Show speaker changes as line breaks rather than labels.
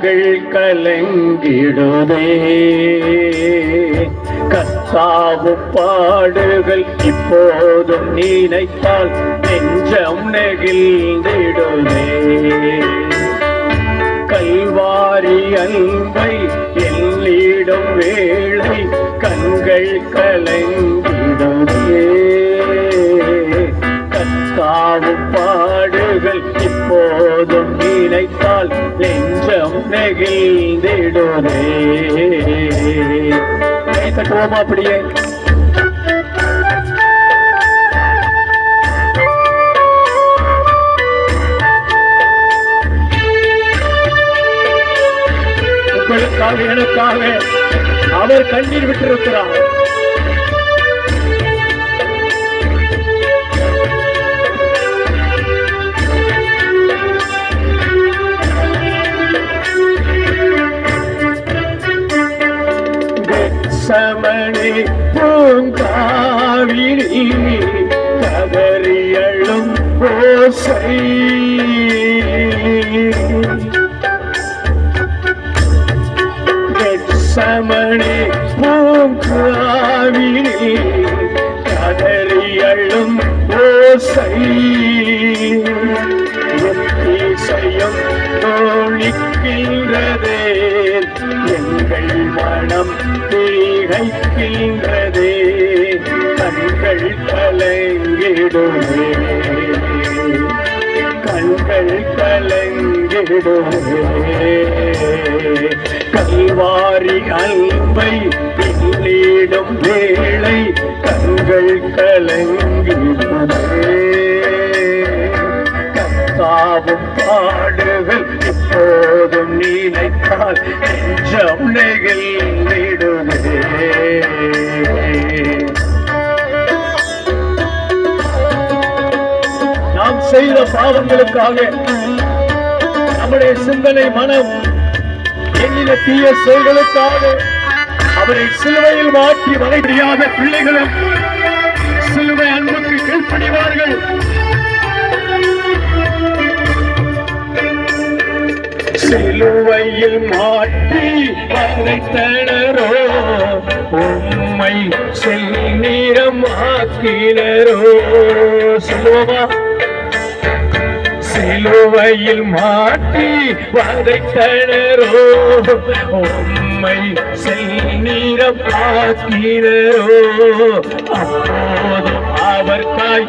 கண்கள் கலங்கிடுதே. கத்தாவு பாடுகள் இப்போதும் நினைத்தால் நெஞ்சம் நெகிழ்ந்திடுதே. கல்வாரி அன்பை எல்லிடும் வேளை கண்கள் கலங்கிடுதே. கத்தாவு பாடுகள் இப்போதும் நினைத்தால் நெகிழ்ந்திடுதே தட்டுவோமா அப்படியே? உங்களுக்காக எனக்காக அவர் கண்ணீர் விட்டிருக்கிறார். சமணி பூங்காவிரி கதறியழும் ஓசை. சமணி பூங்காவிரி கதறியழும் ஓசை. எத்தீசையும் தோழிக்கின்றதே கண்கள் மனம் தீகைக்கின்றதே கண்கள் கலங்கிடுமே. கண்கள் கலங்கிடுமே. கல்வாரி அன்பை பின்னிடும் வேளை கண்கள் கலங்கிடுமே. கத்தாவும் பாடுகள் நினைத்தால் நெஞ்சம் நெகிழ்ந்திடுமே நாம் செய்த பாவங்களுக்காக நம்முடைய சிந்தனை மனம் எண்ணின தீய செயல்களுக்காக அவரை சிலுவையில் மாற்றி வர முடியாத பிள்ளைகளும் சிலுவை அன்புக்கு கீழ்ப்படிவார்கள். சிலுவையில் மாட்டி வதைத்தனரோ உம்மை செல்நீரம் ஆக்கினரோ சொல்லுவோமா? சிலுவையில் மாட்டி வதைத்தனரோ உம்மை செல்நீரம் ஆக்கினரோ அப்போதும் அவர் தாய்